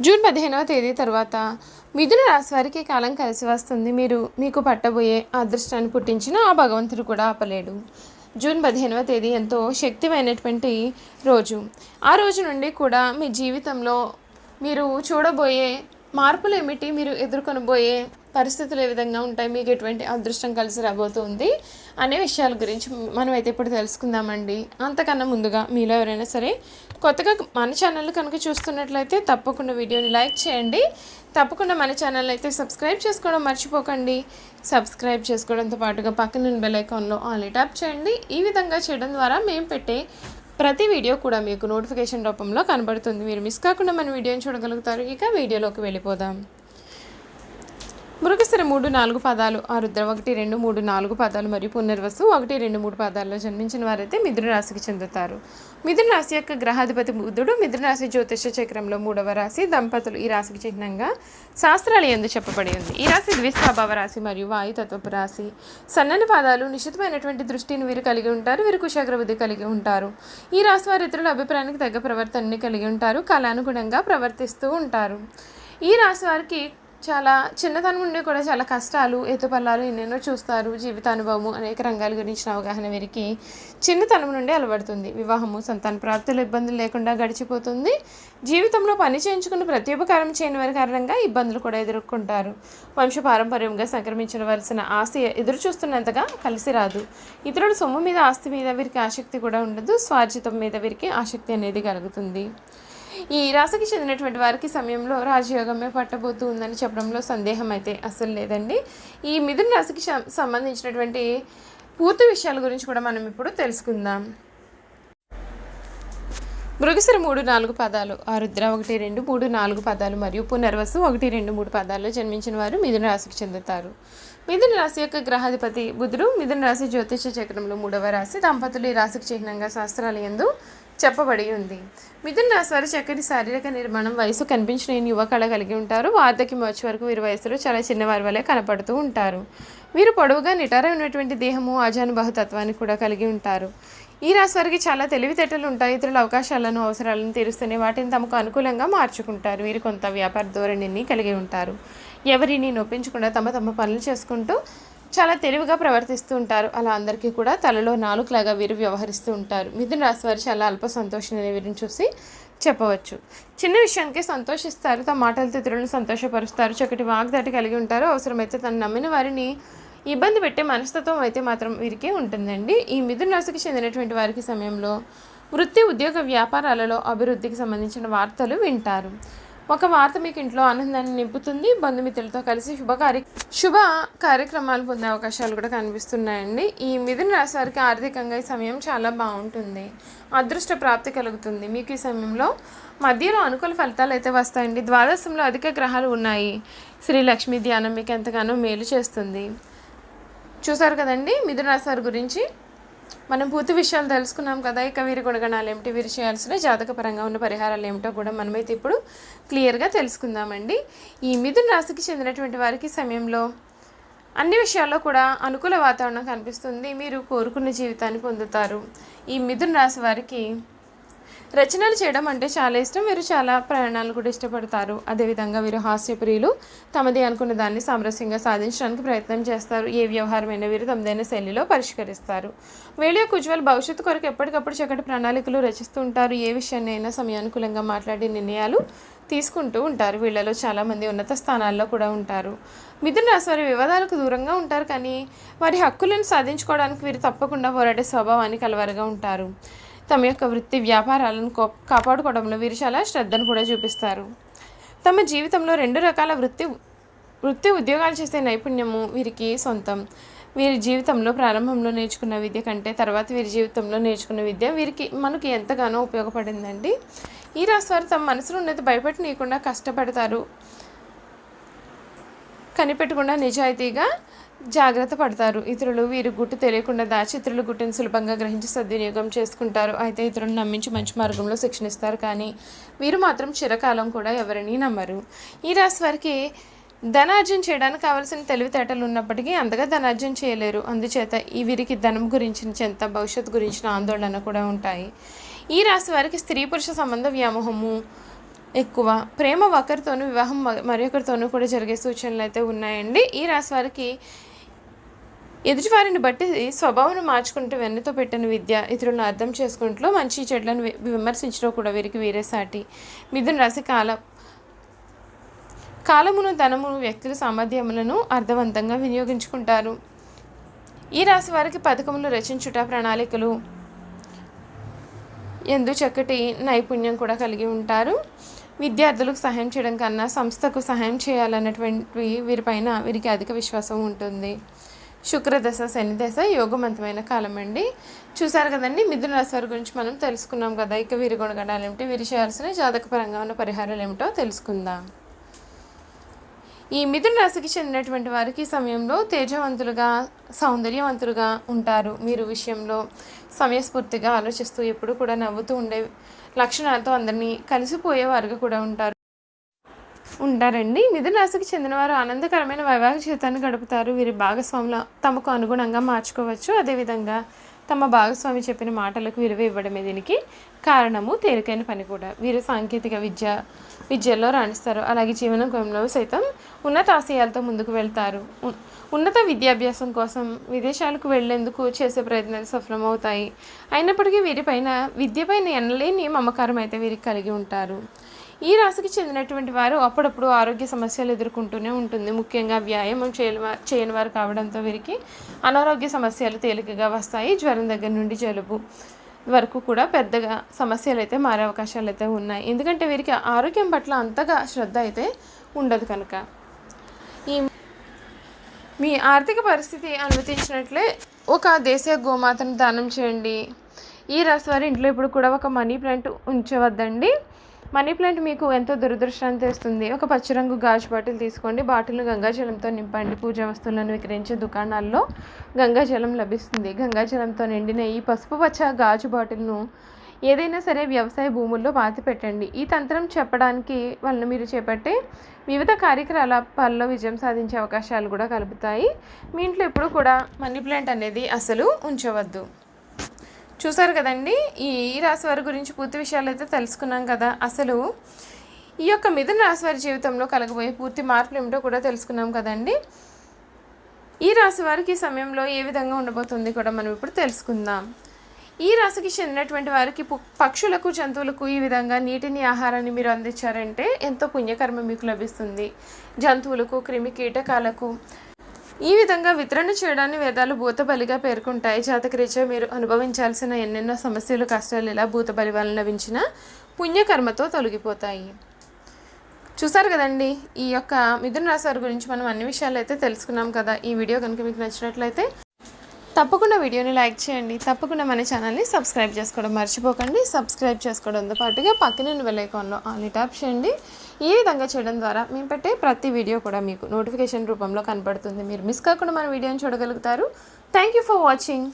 June పదిహేనవ తేదీ తర్వాత మిథున రాశి వారికి కాలం కలిసి వస్తుంది. మీరు మీకు పట్టబోయే అదృష్టాన్ని పుట్టించిన ఆ భగవంతుడు కూడా ఆపలేడు. జూన్ పదిహేనవ తేదీ ఎంతో శక్తిమైనటువంటి రోజు. ఆ రోజు నుండి కూడా మీ జీవితంలో మీరు చూడబోయే మార్పులు ఏమిటి? మీరు ఎదుర్కొనబోయే పరిస్థితులు ఏ విధంగా ఉంటాయి? మీకు ఎటువంటి అదృష్టం కలిసి రాబోతుంది? అనే విషయాల గురించి మనమైతే ఇప్పుడు తెలుసుకుందామండి. అంతకన్నా ముందుగా మీలో ఎవరైనా సరే కొత్తగా మన ఛానల్ కనుక చూస్తున్నట్లయితే తప్పకుండా వీడియోని లైక్ చేయండి. తప్పకుండా మన ఛానల్ అయితే సబ్స్క్రైబ్ చేసుకోవడం మర్చిపోకండి. సబ్స్క్రైబ్ చేసుకోవడంతో పాటుగా పక్కన బెల్ ఐకాన్లో ఆన్లీ ట్యాప్ చేయండి. ఈ విధంగా చేయడం ద్వారా మేము పెట్టే ప్రతి వీడియో కూడా మీకు నోటిఫికేషన్ రూపంలో కనబడుతుంది. మీరు మిస్ కాకుండా మన వీడియోని చూడగలుగుతారు. ఇక వీడియోలోకి వెళ్ళిపోదాం. మృగశిర మూడు నాలుగు పదాలు ఆరుద్ర ఒకటి రెండు మూడు నాలుగు పదాలు మరియు పునర్వసు ఒకటి రెండు మూడు పదాల్లో జన్మించిన వారైతే మిథున రాశికి చెందుతారు. మిథున రాశి యొక్క గ్రహాధిపతి బుద్ధుడు మిథున రాశి జ్యోతిష చక్రంలో మూడవ రాశి దంపతులు ఈ రాశికి చిహ్నంగా శాస్త్రాలు ఎందు చెప్పబడి ఉంది. ఈ రాశి ద్విస్వభావ రాశి మరియు వాయుతత్వపు రాశి. సన్నని పాదాలు నిశ్చితమైనటువంటి దృష్టిని వీరు కలిగి ఉంటారు వీరు కుశాగ్రబుద్ధి కలిగి ఉంటారు. ఈ రాశి వారి ఇతరుల అభిప్రాయానికి తగ్గ ప్రవర్తనని కలిగి ఉంటారు కాలానుగుణంగా ప్రవర్తిస్తూ ఉంటారు. ఈ రాశి వారికి చాలా చిన్నతనం నుండి కూడా చాలా కష్టాలు ఎత్తుపల్లాలు ఎన్నెన్నో చూస్తారు. జీవితానుభవము అనేక రంగాల గురించిన అవగాహన వీరికి చిన్నతనం నుండి అలవడుతుంది. వివాహము సంతాన ప్రాప్తులు ఇబ్బందులు లేకుండా గడిచిపోతుంది. జీవితంలో పని చేయించుకుని ఉపకారం చేయని వారి కారణంగా ఇబ్బందులు కూడా ఎదుర్కొంటారు. వంశపారంపర్యంగా సంక్రమించవలసిన ఆస్తి ఎదురు చూస్తున్నంతగా కలిసి రాదు. ఇతరుల సొమ్ము మీద ఆస్తి మీద వీరికి ఆసక్తి కూడా ఉండదు. స్వార్జితం మీద వీరికి ఆసక్తి అనేది కలుగుతుంది. ఈ రాశికి చెందినటువంటి వారికి సమయంలో రాజయోగమే పట్టబోతూ ఉందని చెప్పడంలో సందేహం అయితే అసలు లేదండి. ఈ మిథున రాశికి సం- సంబంధించినటువంటి పూర్తి విషయాల గురించి కూడా మనం ఇప్పుడు తెలుసుకుందాం. మృగశిర మూడు నాలుగు పదాలు ఆరుద్ర ఒకటి రెండు మూడు నాలుగు పదాలు మరియు పునర్వసు ఒకటి రెండు మూడు పదాల్లో జన్మించిన వారు మిథున రాశికి చెందుతారు. మిథున రాశి యొక్క గ్రహాధిపతి బుధుడు మిథున రాశి జ్యోతిష చక్రంలో మూడవ రాశి దంపతులు ఈ రాశికి చిహ్నంగా శాస్త్రాలు ఎందు చెప్పబడి ఉంది. మిథున రాశి వారు చక్కటి శారీరక నిర్మాణం వయసు కనిపించిన యువ కళ కలిగి ఉంటారు. వార్ధకి మార్చి వరకు వీరి వయసులో చాలా చిన్నవారి వలె కనపడుతూ ఉంటారు. వీరు పొడవుగా నిటారైనటువంటి దేహము ఆజానుబాహుతత్వాన్ని కూడా కలిగి ఉంటారు. ఈ రాశి వారికి చాలా తెలివితేటలు ఉంటాయి. ఇతరుల అవకాశాలను అవసరాలను తీరుస్తూనే వాటిని తమకు అనుకూలంగా మార్చుకుంటారు. వీరు కొంత వ్యాపార ధోరణిని కలిగి ఉంటారు. ఎవరిని నొప్పించకుండా తమ తమ పనులు చేసుకుంటూ చాలా తెలివిగా ప్రవర్తిస్తూ ఉంటారు. అలా అందరికీ కూడా తలలో నాలుగులాగా వీరు వ్యవహరిస్తూ ఉంటారు. మిథున రాశి వారు చాలా అల్ప సంతోషమైన వీరిని చూసి చెప్పవచ్చు. చిన్న విషయానికి సంతోషిస్తారు. తమ మాటలతో ఇతరులను సంతోషపరుస్తారు. చక్కటి వాగ్దాటి కలిగి ఉంటారు. అవసరమైతే తను నమ్మిన వారిని ఇబ్బంది పెట్టే మనస్తత్వం అయితే మాత్రం వీరికి ఉంటుందండి. ఈ మిథున రాశికి చెందినటువంటి వారికి సమయంలో వృత్తి ఉద్యోగ వ్యాపారాలలో అభివృద్ధికి సంబంధించిన వార్తలు వింటారు. ఒక వార్త మీకు ఇంట్లో ఆనందాన్ని నింపుతుంది. బంధుమిత్రులతో కలిసి శుభ కార్య శుభ కార్యక్రమాలు పొందే అవకాశాలు కూడా కనిపిస్తున్నాయండి. ఈ మిథున రాశి వారికి ఆర్థికంగా ఈ సమయం చాలా బాగుంటుంది. అదృష్ట ప్రాప్తి కలుగుతుంది. మీకు ఈ సమయంలో మధ్యలో అనుకూల ఫలితాలు అయితే వస్తాయండి. ద్వాదశంలో అధిక గ్రహాలు ఉన్నాయి. శ్రీ లక్ష్మీ ధ్యానం మీకు ఎంతగానో మేలు చేస్తుంది. చూసారు కదండి? మిథున రాశి వారి గురించి మనం పూర్తి విషయాలు తెలుసుకున్నాం కదా ఇక వీరి గుణగణాలు ఏమిటి? వీరు చేయాల్సిన జాతకపరంగా ఉన్న పరిహారాలు ఏమిటో కూడా మనమైతే ఇప్పుడు క్లియర్గా తెలుసుకుందామండి. ఈ మిథున రాశికి చెందినటువంటి వారికి సమయంలో అన్ని విషయాల్లో కూడా అనుకూల వాతావరణం కనిపిస్తుంది. మీరు కోరుకున్న జీవితాన్ని పొందుతారు. ఈ మిథున రాశి వారికి రచనలు చేయడం అంటే చాలా ఇష్టం. వీరు చాలా ప్రయాణాలు కూడా ఇష్టపడతారు. అదేవిధంగా వీరు హాస్యప్రియులు. తమది అనుకున్న దాన్ని సామరస్యంగా సాధించడానికి ప్రయత్నం చేస్తారు. ఏ వ్యవహారమైన వీరు తమదైన శైలిలో పరిష్కరిస్తారు. వీళ్ళ యొక్క ఉజ్వల భవిష్యత్తు కొరకు ఎప్పటికప్పుడు చక్కటి ప్రణాళికలు రచిస్తూ ఉంటారు. ఏ విషయాన్ని అయినా సమయానుకూలంగా మాట్లాడే నిర్ణయాలు తీసుకుంటూ ఉంటారు. వీళ్ళలో చాలామంది ఉన్నత స్థానాల్లో కూడా ఉంటారు. మిథున రాశి వారి వివాదాలకు దూరంగా ఉంటారు. కానీ వారి హక్కులను సాధించుకోవడానికి వీరు తప్పకుండా పోరాడే స్వభావాన్ని కలవారుగా ఉంటారు. తమ యొక్క వృత్తి వ్యాపారాలను కో- కాపాడుకోవడంలో వీరు చాలా శ్రద్ధను కూడా చూపిస్తారు. తమ జీవితంలో రెండు రకాల వృత్తి వృత్తి ఉద్యోగాలు చేసే నైపుణ్యము వీరికి సొంతం. వీరి జీవితంలో ప్రారంభంలో నేర్చుకున్న విద్య కంటే తర్వాత వీరి జీవితంలో నేర్చుకున్న విద్య వీరికి మనకి ఎంతగానో ఉపయోగపడిందండి. ఈ రాశి వారు తమ మనసులో ఉన్నది భయపెట్టనీయకుండా కష్టపడతారు. కనిపెట్టకుండా నిజాయితీగా జాగ్రత్త పడతారు. ఇతరులు వీరి గుట్టు తెలియకుండా దాచి ఇతరుల గుట్టును సులభంగా గ్రహించి సద్వినియోగం చేసుకుంటారు. అయితే ఇతరులను నమ్మించి మంచి మార్గంలో శిక్షణ ఇస్తారు కానీ వీరు మాత్రం చిరకాలం కూడా ఎవరిని నమ్మరు. ఈ రాశి వారికి ధనార్జన చేయడానికి కావలసిన తెలివితేటలు ఉన్నప్పటికీ అంతగా ధనార్జన చేయలేరు. అందుచేత ఈ వీరికి ధనం గురించిన చింత భవిష్యత్తు గురించిన ఆందోళన కూడా ఉంటాయి. ఈ రాశి వారికి స్త్రీ పురుష సంబంధ వ్యామోహము ఎక్కువ. ప్రేమ ఒకరితోనూ వివాహం మరొకరితోనూ కూడా జరిగే సూచనలు అయితే ఉన్నాయండి. ఈ రాశి వారికి ఎదుటివారిని బట్టి స్వభావం మార్చుకుంటూ వెన్నతో పెట్టిన విద్య ఇతరులను అర్థం చేసుకుంటూ మంచి చెట్లను విమర్శించడం కూడా వీరికి వీరే సాటి. మిథున రాశి కాల కాలమును ధనమును వ్యక్తుల సామర్థ్యములను అర్థవంతంగా వినియోగించుకుంటారు. ఈ రాశి వారికి పథకములు రచించుట ప్రణాళికలు ఎందు చక్కటి నైపుణ్యం కూడా కలిగి ఉంటారు. విద్యార్థులకు సహాయం చేయడం కన్నా సంస్థకు సహాయం చేయాలన్నటువంటి వీరిపైన వీరికి అధిక విశ్వాసం ఉంటుంది. శుక్రదశ శనిదశ యోగవంతమైన కాలం అండి చూసారు కదండి మిథున రాశి వారి గురించి మనం తెలుసుకున్నాం కదా. ఇక వీరి గుణగణాలు ఏమిటి వీరి చేయాల్సిన జాతకపరంగా ఉన్న పరిహారాలు ఏమిటో తెలుసుకుందాం. ఈ మిథున రాశికి చెందినటువంటి వారికి ఈ సమయంలో తేజవంతులుగా సౌందర్యవంతులుగా ఉంటారు. మీరు విషయంలో సమయస్ఫూర్తిగా ఆలోచిస్తూ ఎప్పుడు కూడా నవ్వుతూ ఉండే లక్షణాలతో అందరినీ కలిసిపోయేవారుగా కూడా ఉంటారు. ఉంటారండి. మిథున రాశికి చెందినవారు ఆనందకరమైన వైవాహిక జీవితాన్ని గడుపుతారు. వీరి భాగస్వాముల తమకు అనుగుణంగా మార్చుకోవచ్చు. అదేవిధంగా తమ భాగస్వామి చెప్పిన మాటలకు విలువ ఇవ్వడమే దీనికి కారణము. తేలికైన పని కూడా. వీరు సాంకేతిక విద్య విద్యల్లో రాణిస్తారు. అలాగే జీవన కోణంలో సైతం ఉన్నత ఆశయాలతో ముందుకు వెళ్తారు. ఉన్నత విద్యాభ్యాసం కోసం విదేశాలకు వెళ్ళేందుకు చేసే ప్రయత్నాలు సఫలమవుతాయి. అయినప్పటికీ వీరిపైన విద్యపైన ఎనలేని మమకారం అయితే వీరికి కలిగి ఉంటారు. ఈ రాశికి చెందినటువంటి వారు అప్పుడప్పుడు ఆరోగ్య సమస్యలు ఎదుర్కొంటూనే ఉంటుంది. ముఖ్యంగా వ్యాయామం చేయని చేయని వారు కావడంతో వీరికి అనారోగ్య సమస్యలు తేలికగా వస్తాయి. జ్వరం దగ్గర నుండి జలుబు వరకు కూడా పెద్దగా సమస్యలు అయితే మారే అవకాశాలు అయితే ఉన్నాయి. ఎందుకంటే వీరికి ఆరోగ్యం పట్ల అంతగా శ్రద్ధ అయితే ఉండదు కనుక. ఈ మీ ఆర్థిక పరిస్థితి అనుమతించినట్లే ఒక దేశీయ గోమాతను దానం చేయండి. ఈ రాశి వారి ఇంట్లో ఇప్పుడు కూడా ఒక మనీ ప్లాంట్ ఉంచవద్దండి. మనీ ప్లాంట్ మీకు ఎంతో దురదృష్టాన్ని తెస్తుంది. ఒక పచ్చిరంగు గాజు బాటిల్ తీసుకోండి. బాటిల్ను గంగాజలంతో నింపండి. పూజా వస్తువులను విక్రయించే దుకాణాల్లో గంగాజలం లభిస్తుంది. గంగాజలంతో నిండిన ఈ పసుపు పచ్చ గాజు బాటిల్ను ఏదైనా సరే వ్యవసాయ భూముల్లో పాతి పెట్టండి. ఈ తంత్రం చెప్పడానికి వలన మీరు చేపట్టే వివిధ కార్యకలాపాల్లో విజయం సాధించే అవకాశాలు కూడా కలుపుతాయి. మీ ఇంట్లో ఎప్పుడు కూడా మనీ ప్లాంట్ అనేది అసలు ఉంచవద్దు. చూసారు కదండి? ఈ రాశి వారి గురించి పూర్తి విషయాలు అయితే తెలుసుకున్నాం కదా. అసలు ఈ యొక్క మిథున రాశి వారి జీవితంలో కలగబోయే పూర్తి మార్పులు ఏమిటో కూడా తెలుసుకున్నాం కదండి. ఈ రాశి వారికి ఈ సమయంలో ఏ విధంగా ఉండబోతుంది కూడా మనం ఇప్పుడు తెలుసుకుందాం. ఈ రాశికి చెందినటువంటి వారికి పక్షులకు జంతువులకు ఈ విధంగా నీటిని ఆహారాన్ని మీరు అందించారంటే ఎంతో పుణ్యకర్మ మీకు లభిస్తుంది. జంతువులకు క్రిమి కీటకాలకు ఈ విధంగా వితరణ చేయడాన్ని వేదాలు భూతబలిగా పేర్కొంటాయి. జాతకరీత్యా మీరు అనుభవించాల్సిన ఎన్నెన్నో సమస్యలు కష్టాలు ఇలా భూతబలి వలన లభించిన పుణ్యకర్మతో తొలగిపోతాయి. చూసారు కదండి ఈ యొక్క మిథున రాశి వారి గురించి మనం అన్ని విషయాలు అయితే తెలుసుకున్నాం కదా. ఈ వీడియో కనుక మీకు నచ్చినట్లయితే తప్పకుండా వీడియోని లైక్ చేయండి. తప్పకుండా మన ఛానల్ని సబ్స్క్రైబ్ చేసుకోవడం మర్చిపోకండి. సబ్స్క్రైబ్ చేసుకోవడంతో పాటుగా పక్కన బెల్ ఐకాన్లో ఆన్లీ ట్యాప్ చేయండి. ఈ విధంగా చేయడం ద్వారా మేము పెట్టే ప్రతి వీడియో కూడా మీకు నోటిఫికేషన్ రూపంలో కనపడుతుంది. మీరు మిస్ కాకుండా మన వీడియోని చూడగలుగుతారు. Thank you for watching